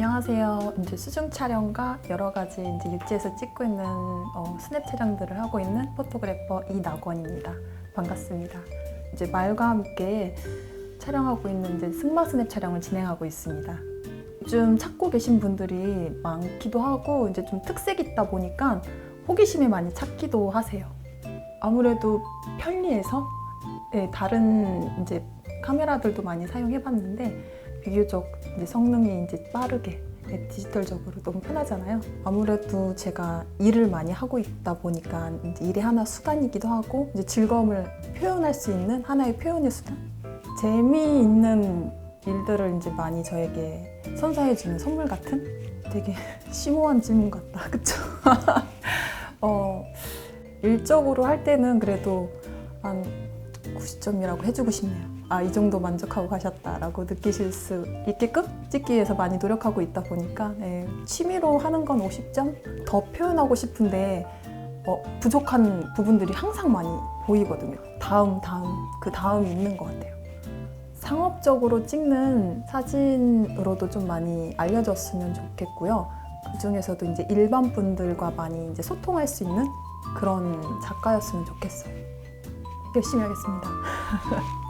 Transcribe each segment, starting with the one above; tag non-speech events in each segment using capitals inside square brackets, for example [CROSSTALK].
안녕하세요. 이제 수중 촬영과 여러 가지 이제 육지에서 찍고 있는 어, 스냅 촬영들을 하고 있는 포토그래퍼 이낙원입니다. 반갑습니다. 이제 말과 함께 촬영하고 있는 이제 승마 스냅 촬영을 진행하고 있습니다. 요즘 찾고 계신 분들이 많기도 하고 이제 좀 특색 있다 보니까 호기심에 많이 찾기도 하세요. 아무래도 편리해서 네, 다른 이제 카메라들도 많이 사용해봤는데 비교적 이제 성능이 이제 빠르게 네, 디지털적으로 너무 편하잖아요. 아무래도 제가 일을 많이 하고 있다 보니까 일의 하나 수단이기도 하고 이제 즐거움을 표현할 수 있는 하나의 표현의 수단, 재미있는 일들을 이제 많이 저에게 선사해주는 선물 같은 되게 [LAUGHS] 심오한 질문 같다, [LAUGHS] 그쵸? [LAUGHS] 어, 일적으로 할 때는 그래도 한 90점이라고 해주고 싶네요. 아, 이 정도 만족하고 가셨다라고 느끼실 수 있게끔 찍기 위해서 많이 노력하고 있다 보니까 네, 취미로 하는 건 50점? 더 표현하고 싶은데 어, 부족한 부분들이 항상 많이 보이거든요. 다음, 다음, 그 다음이 있는 것 같아요. 상업적으로 찍는 사진으로도 좀 많이 알려졌으면 좋겠고요. 그 중에서도 이제 일반 분들과 많이 이제 소통할 수 있는 그런 작가였으면 좋겠어요. 열심히 하겠습니다. [LAUGHS]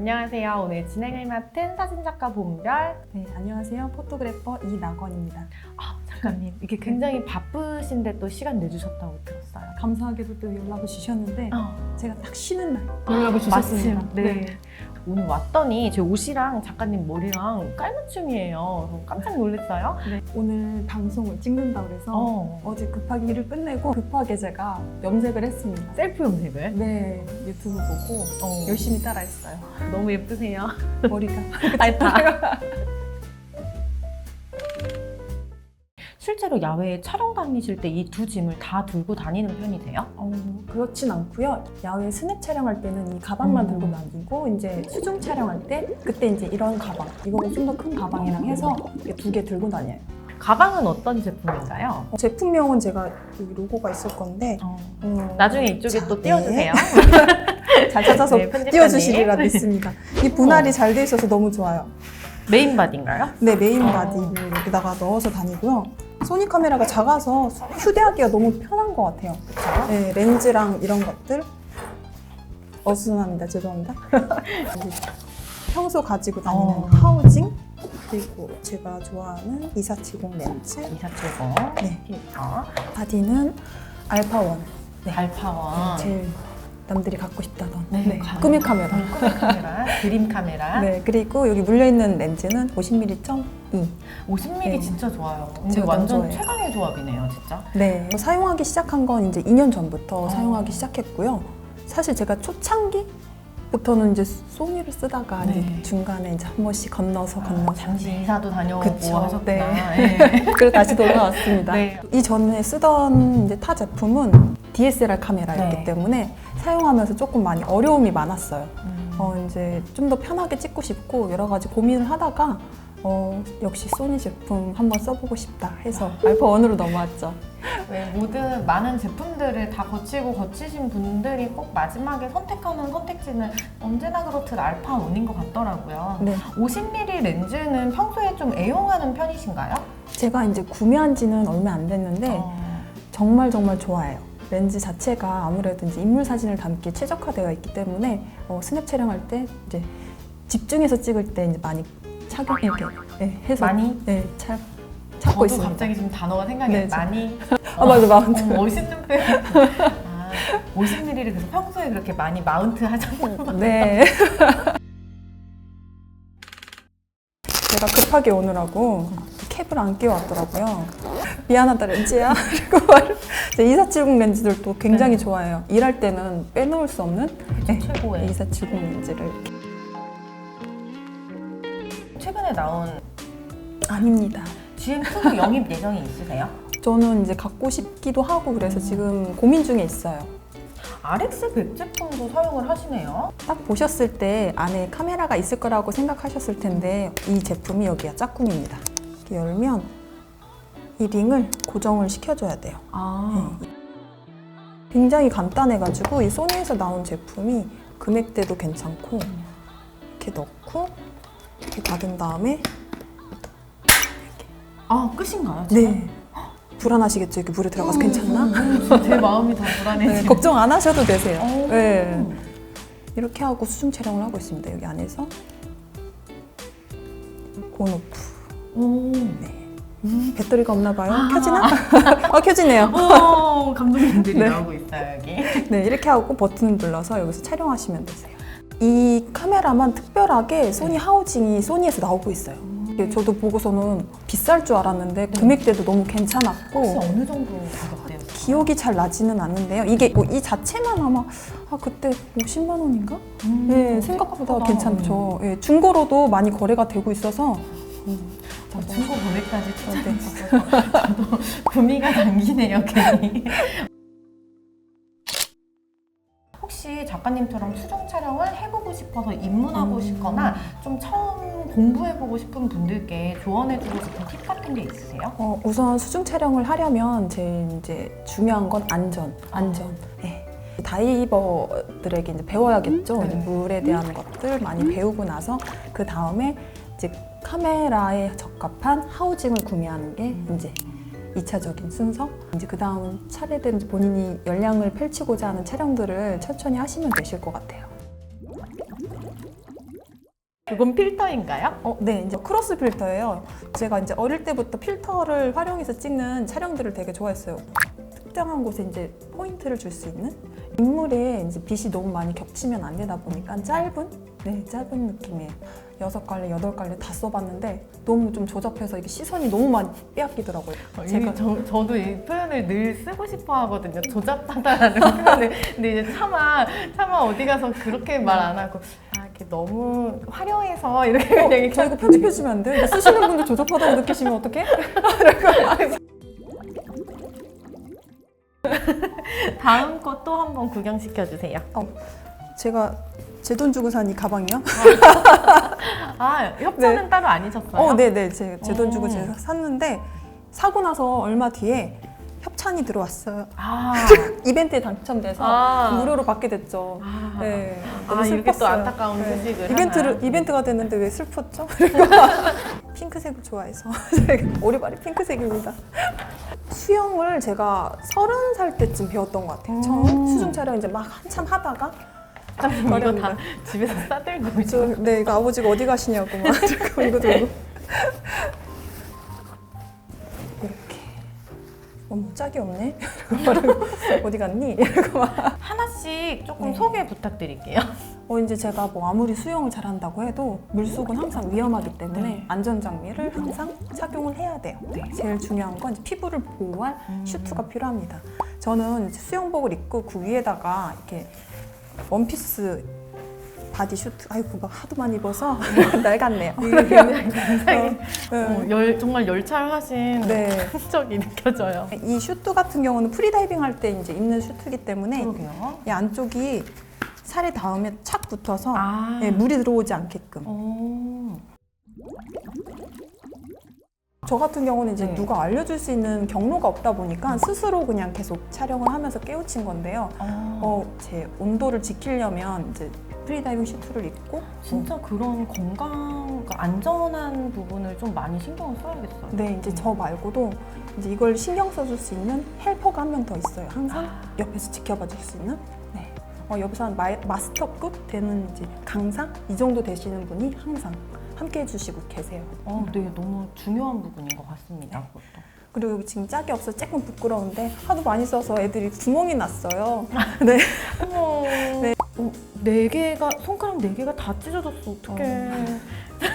안녕하세요. 오늘 진행을 맡은 사진작가 봄별. 네, 안녕하세요. 포토그래퍼 이낙원입니다. 아, 작가님. 이게 굉장히 바쁘신데 또 시간 내주셨다고 들었어요. 감사하게도 또 연락을 주셨는데 어, 제가 딱 쉬는 날 연락을 주셨습니다. 마침, 네. 오늘 왔더니 제 옷이랑 작가님 머리랑 깔맞춤이에요. 깜짝 놀랐어요. 네, 오늘 방송을 찍는다 그래서 어. 어. 제 급하게 일을 끝내고 급하게 제가 염색을 했습니다. 셀프 염색을. 네, 유튜브 보고 어, 열심히 따라했어요. 너무 예쁘세요. 머리가 [LAUGHS] 알다. [LAUGHS] 실제로 야외에 촬영 다니실 때 이 두 짐을 다 들고 다니는 편이세요? 어, 그렇진 않고요. 야외 스냅 촬영할 때는 이 가방만 음. 들고 다니고 이제 수중 촬영할 때 그때 이제 이런 가방, 이거는 좀 더 큰 가방이랑 해서 두 개 들고 다녀요. 가방은 어떤 제품인가요? 어, 제품명은 제가 여기 로고가 있을 건데 음, 나중에 이쪽에 자, 또 네. 띄워주세요. [LAUGHS] 잘 찾아서 네. 띄워주시리라 믿습니다. 이 분할이 어. 잘돼 있어서 너무 좋아요. 메인 바디인가요? 네, 메인 어. 바디를 여기다가 넣어서 다니고요. 소니 카메라가 작아서 휴대하기가 너무 편한 것 같아요. 네, 렌즈랑 이런 것들. 어수선합니다. 죄송합니다. [LAUGHS] 평소 가지고 다니는 어. 하우징. 그리고 제가 좋아하는 2470 렌즈. 2470 네. 필터 바디는 알파원. 네. 알파원 제일 남들이 갖고 싶다던 네, 네, 가- 꾸미 카메라. [LAUGHS] 음, 꾸미 카메라, 드림 카메라 네, 그리고 여기 물려있는 렌즈는 50mm.2. 50mm 네. 진짜 좋아요 제가 너무 완전 좋아해요. 최강의 조합이네요 진짜 네. 사용하기 시작한 건 이제 2년 전부터 어. 사용하기 시작했고요. 사실 제가 초창기 부터는 이제 소니를 쓰다가 네. 이제 중간에 이제 한 번씩 건너서 건너서 잠시 이사도 다녀오고 그쵸. 하셨구나 네. 네. [LAUGHS] 그리고 다시 돌아왔습니다. [LAUGHS] 네. 이 전에 쓰던 이제 타 제품은 DSLR 카메라였기 네. 때문에 사용하면서 조금 많이 어려움이 많았어요. 음. 어, 이제 좀 더 편하게 찍고 싶고 여러 가지 고민을 하다가 어, 역시 소니 제품 한번 써보고 싶다 해서 [LAUGHS] 알파 원으로 넘어왔죠. 네, 모든 많은 제품들을 다 거치고 거치신 분들이 꼭 마지막에 선택하는 선택지는 언제나 그렇듯 알파 원인 것 같더라고요 네. 50mm 렌즈는 평소에 좀 애용하는 편이신가요? 제가 이제 구매한 지는 얼마 안 됐는데 어. 정말 정말 좋아해요. 렌즈 자체가 아무래도 이제 인물 사진을 담기에 최적화되어 있기 때문에 어, 스냅 촬영할 때 이제 집중해서 찍을 때 이제 많이 착용 이렇게 네, 해서 많이? 네, 차, 찾고 저도 있습니다. 갑자기 지금 단어가 생각이 네, 나. 많이 아 맞아 마운트. 어, 멋있는 표현. 아, 50mm를 그래서 평소에 그렇게 많이 마운트 하잖아요. 네. [LAUGHS] 제가 급하게 오느라고 캡을 안 끼워왔더라고요. 미안하다 렌즈야. 그리고 말2470 렌즈들도 굉장히 네. 좋아해요. 일할 때는 빼놓을 수 없는 네, 최고의. 2470 렌즈를 이렇게. 최근에 나온 아닙니다. GM2 영입 예정이 있으세요? [LAUGHS] 저는 이제 갖고 싶기도 하고 그래서 음. 지금 고민 중에 있어요. RX100 제품도 사용을 하시네요. 딱 보셨을 때 안에 카메라가 있을 거라고 생각하셨을 텐데 이 제품이 여기가 짝꿍입니다. 이렇게 열면 이 링을 고정을 시켜줘야 돼요. 아, 네. 굉장히 간단해가지고 이 소니에서 나온 제품이 금액대도 괜찮고 이렇게 넣고 이렇게 닫은 다음에 아 끝인가요? 지금? 네 불안하시겠죠? 이렇게 물에 들어가서 음, 괜찮나? 음, 음, 제 마음이 다 불안해지네. 네, 걱정 안 하셔도 되세요. 오. 네. 이렇게 하고 수중 촬영을 하고 있습니다. 여기 안에서 온오프. 오. 음, 배터리가 없나 봐요. 켜지나? [LAUGHS] 어, 켜지네요. 오, 감독님들이 네. 나오고 있어요 여기. 네, 이렇게 하고 버튼 눌러서 여기서 촬영하시면 되세요. 이 카메라만 특별하게 소니 하우징이 소니에서 나오고 있어요. 이게 저도 보고서는 비쌀 줄 알았는데 금액대도 너무 혹시 괜찮았고 어느 정도 가격대요? 기억이 잘 나지는 않는데요. 이게 뭐이 자체만 아마 아 그때 50만 원인가? 음, 네, 생각보다. 괜찮죠. 예, 중고로도 많이 거래가 되고 있어서 음, 저 중고 거래까지 네. 추천해주셔서 저도 [LAUGHS] 구미가 당기네요 괜히. 혹시 작가님처럼 수중 촬영을 해보고 싶어서 입문하고 음. 싶거나 좀 처음 공부해보고 싶은 분들께 조언해주고 싶은 팁 같은 게 있으세요? 어, 우선 수중 촬영을 하려면 제일 이제 중요한 건 안전, 안전. 예. 다이버들에게 이제 배워야겠죠. 네. 이제 물에 대한 것들 많이 배우고 나서 그 다음에 카메라에 적합한 하우징을 구매하는 게 이제 2차적인 순서. 이제 그 다음 차례대로 본인이 열량을 펼치고자 하는 촬영들을 천천히 하시면 되실 것 같아요. 그건 필터인가요? 어, 네, 이제 크로스 필터예요. 제가 이제 어릴 때부터 필터를 활용해서 찍는 촬영들을 되게 좋아했어요. 특정한 곳에 이제 포인트를 줄 수 있는 인물에 이제 빛이 너무 많이 겹치면 안 되다 보니까 짧은, 네, 짧은 느낌이에요. 여섯 갈래, 여덟 갈래 다 써봤는데 너무 좀 조잡해서 이게 시선이 너무 많이 빼앗기더라고요. 제가 저, 저도 이 표현을 늘 쓰고 싶어 하거든요. 조잡하다라는 [LAUGHS] 표현을. 근데 이제 차마 차마 어디 가서 그렇게 말 안 하고 아 이렇게 너무 화려해서 이렇게 그냥 이렇게 저 이거 편집해주면 안? 이거 쓰시는 분들 조잡하다고 느끼시면 어떡해? [LAUGHS] 다음 거 또 한번 구경시켜 주세요. 제가 제 돈 주고 산 이 가방이요? 아 협찬은 따로 아니셨어요? 어, 네네. 제 돈 주고 음. 제가 샀는데 사고 나서 얼마 뒤에 협찬이 들어왔어요. 아, [LAUGHS] 이벤트에 당첨돼서 아. 무료로 받게 됐죠. 아, 네. 아, 너무 이렇게 또 슬펐어요. 안타까운 소식을 이벤트를 하나요? 이벤트가 됐는데 왜 슬펐죠? [LAUGHS] [LAUGHS] 핑크색을 좋아해서 오리발이 핑크색입니다. 수영을 제가 서른 살 때쯤 배웠던 것 같아요. 처음 음. 수중 촬영 이제 막 한참 하다가 참 이거 어렵니다. 다 집에서 싸들고 저, 있죠. 네, 이거 아버지가 어디 가시냐고 막 [LAUGHS] 들고 이거 들고 이렇게 어머 짝이 없네 이러고 어디 갔니? 이러고 막 하나씩 조금 네. 소개 부탁드릴게요. 어, 이제 제가 뭐 아무리 수영을 잘한다고 해도 물속은 항상 위험하기 때문에 네. 안전 장비를 항상 착용을 해야 돼요. 제일 중요한 건 이제 피부를 보호할 음. 슈트가 필요합니다. 저는 이제 수영복을 입고 그 위에다가 이렇게 원피스 바디 슈트 아이고 막 하도 많이 입어서 [LAUGHS] 낡았네요. 이게 굉장히 [LAUGHS] 어, 네. 어, 열, 정말 열찰하신 네. 흔적이 느껴져요. 이 슈트 같은 경우는 프리다이빙 할 때 이제 입는 슈트이기 때문에 그러게요. 이 안쪽이 살에 닿으면 착 붙어서 아. 예, 물이 들어오지 않게끔. 오. 저 같은 경우는 이제 네. 누가 알려줄 수 있는 경로가 없다 보니까 스스로 그냥 계속 촬영을 하면서 깨우친 건데요. 어, 어, 제 온도를 지키려면 이제 프리다이빙 슈트를 입고 진짜 그런 건강, 안전한 부분을 좀 많이 신경을 써야겠어요. 네, 이제 저 말고도 이제 이걸 신경 써줄 수 있는 헬퍼가 한 명 더 있어요. 항상 아. 옆에서 지켜봐 줄 수 있는. 네. 어, 여기서 한 마, 마스터급 되는 이제 강사 이 정도 되시는 분이 항상 함께 해주시고 계세요. 어, 네, 너무 중요한 부분인 것 같습니다. 그것도. 그리고 여기 지금 짝이 없어 조금 부끄러운데 하도 많이 써서 애들이 구멍이 났어요. [LAUGHS] 네. 어머, 어, 네 개가 손가락 네 개가 다 찢어졌어. 어떡해.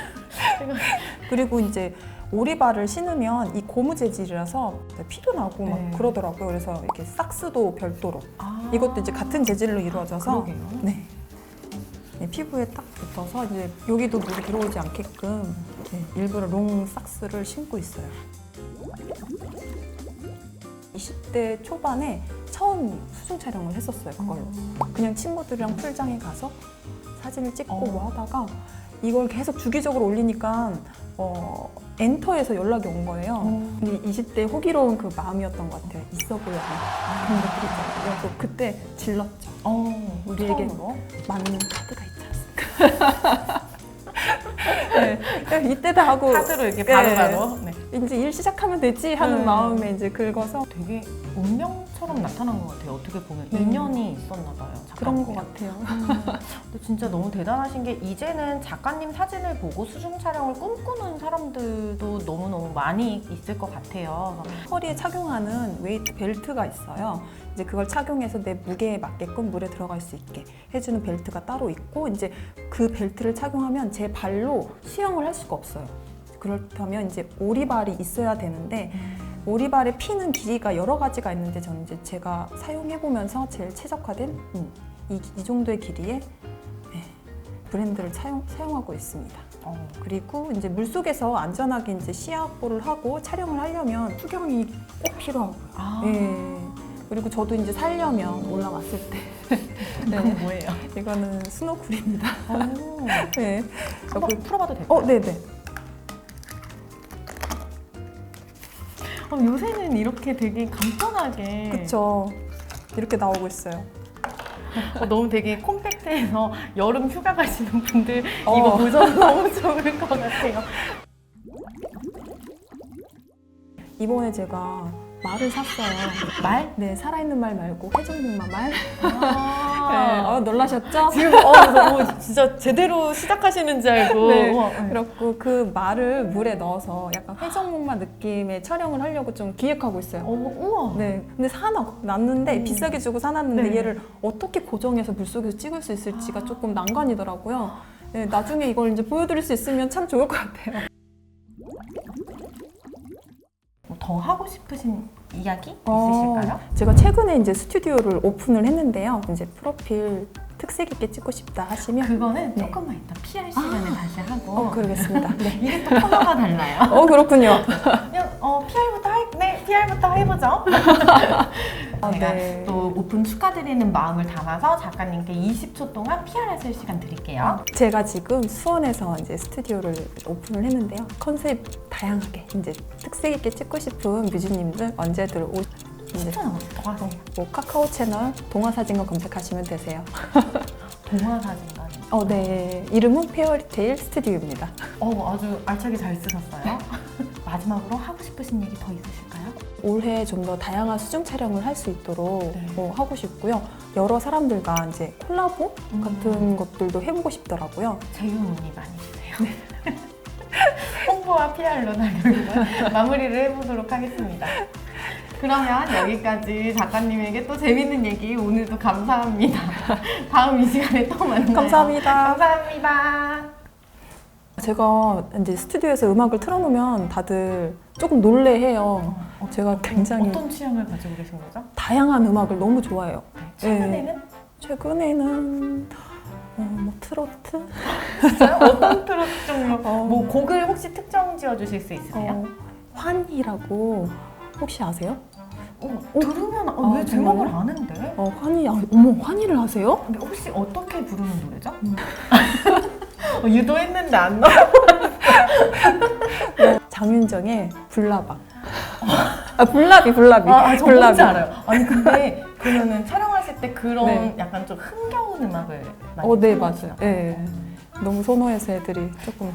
[LAUGHS] 그리고 이제 오리발을 신으면 이 고무 재질이라서 피도 나고 막 네. 그러더라고요. 그래서 이렇게 삭스도 별도로 아. 이것도 이제 같은 재질로 이루어져서 그러게요. 네. 네, 피부에 딱 붙어서 이제 여기도 물이 들어오지 않게끔 네, 일부러 롱 삭스를 신고 있어요. 20대 초반에 처음 수중 촬영을 했었어요. 그걸로. 그냥 친구들이랑 풀장에 가서 사진을 찍고 어. 뭐 하다가 이걸 계속 주기적으로 올리니까 어, 엔터에서 연락이 온 거예요. 어. 근데 20대 호기로운 그 마음이었던 것 같아요. 있어 보여. 그런 것들이 있잖아요. 그래서 그때 질렀죠. 어, 우리에게 처음으로? 많은 카드가 있지 네, 이때 다 하고 카드로 이렇게 네. 바로바로. 네. 이제 일 시작하면 되지 하는 음. 마음에 이제 긁어서 되게 운명처럼 나타난 것 같아요. 어떻게 보면 네. 인연이 있었나 봐요. 그런 것 작가님이랑. 같아요. 근데 진짜 너무 대단하신 게 이제는 작가님 사진을 보고 수중 촬영을 꿈꾸는 사람들도 너무너무 많이 있을 것 같아요. 허리에 착용하는 웨이트 벨트가 있어요. 이제 그걸 착용해서 내 무게에 맞게끔 물에 들어갈 수 있게 해주는 벨트가 따로 있고 이제 그 벨트를 착용하면 제 발로 수영을 할 수가 없어요. 그렇다면 이제 오리발이 있어야 되는데 오리발에 피는 길이가 여러 가지가 있는데 저는 이제 제가 사용해 보면서 제일 최적화된 음, 이, 이 정도의 길이의 네, 브랜드를 사용, 사용하고 있습니다. 어, 그리고 이제 물 속에서 안전하게 이제 시야 확보를 하고 촬영을 하려면 수경이 꼭 필요하고요. 아, 예. 그리고 저도 이제 살려면 올라왔을 때 [LAUGHS] 그건 뭐예요? 이거는 스노클입니다. 오, [LAUGHS] 네. 한번 풀어봐도 될까요? 어, 네네. 어, 요새는 이렇게 되게 간편하게 그쵸. 이렇게 나오고 있어요. 어, 너무 되게 콤팩트해서 여름 휴가 가시는 분들 어. 이거 보셔도 [LAUGHS] 너무 좋을 것 같아요. 이번에 제가 말을 샀어요. 말? 네, 살아있는 말 말고 회전목마 말. [LAUGHS] 네, 아. 어, 놀라셨죠? 지금 어, 그래서 어, 진짜 제대로 시작하시는 줄 알고 네. 우와, 네. 그렇고 그 말을 물에 넣어서 약간 회전목마 느낌의 촬영을 하려고 좀 기획하고 있어요. 어, 우와 네, 근데 사놨, 놨는데 음. 비싸게 주고 사놨는데 네. 얘를 어떻게 고정해서 물 속에서 찍을 수 있을지가 조금 난관이더라고요. 네, 나중에 이걸 이제 보여드릴 수 있으면 참 좋을 것 같아요. 더 하고 싶으신 이야기 어, 있으실까요? 제가 최근에 이제 스튜디오를 오픈을 했는데요. 이제 프로필 특색 있게 찍고 싶다 하시면 그거는 네. 조금만 이따 PR 시간에 다시 하고 어, 그러겠습니다. [LAUGHS] 네. 이게 또 코너가 달라요. 어, 그렇군요. [LAUGHS] 그냥 어, PR부터 할, 네, PR부터 해보죠. [LAUGHS] 아, 제가 네. 또 오픈 축하드리는 마음을 담아서 작가님께 20초 동안 PR 하실 시간 드릴게요. 제가 지금 수원에서 이제 스튜디오를 오픈을 했는데요. 컨셉 다양하게 이제 특색 있게 찍고 싶은 뮤지님들 언제들 오 이제. 뭐 카카오 채널 동화 사진관 검색하시면 되세요. [LAUGHS] 동화 사진관. 어, 네. 이름은 페어리테일 스튜디오입니다. 어, 아주 알차게 잘 쓰셨어요. [LAUGHS] 마지막으로 하고 싶으신 얘기 더 있으실까요? 올해 좀 더 다양한 수중 촬영을 할 수 있도록 네. 어, 하고 싶고요. 여러 사람들과 이제 콜라보 음. 같은 것들도 해보고 싶더라고요. 제휴문의 많이 주세요. 홍보와 PR로 마무리를 해보도록 하겠습니다. 그러면 여기까지 작가님에게 또 재밌는 얘기 오늘도 감사합니다. 다음 이 시간에 또 만나요. 감사합니다. 감사합니다. 제가 이제 스튜디오에서 음악을 틀어놓으면 다들 조금 놀래해요. 어, 제가 굉장히 어떤 취향을 가지고 계신 거죠? 다양한 음악을 너무 좋아해요. 최근에는 최근에는 어, 뭐 트로트, 진짜요? 어떤 트로트 종류? 어. 뭐 곡을 혹시 특정 지어주실 수 있으세요? 어, 환희라고 혹시 아세요? 어, 들으면 어, 어, 왜 제목을 정말요? 아는데? 어, 환희, 아, 어머, 환희를 하세요? 근데 혹시 어떻게 부르는 노래죠? 음. [LAUGHS] 어, 유도했는데 안 나와. [LAUGHS] 장윤정의 불나방. 아, 불나비, 불나비. 아, 아, 저 불나비. 뭔지 알아요. 아니 근데 그러면은 촬영하실 때 그런 네. 약간 좀 흥겨운 음악을 많이 어, 네, 틀어주시나 맞아요. 네. 너무 선호해서 애들이 조금.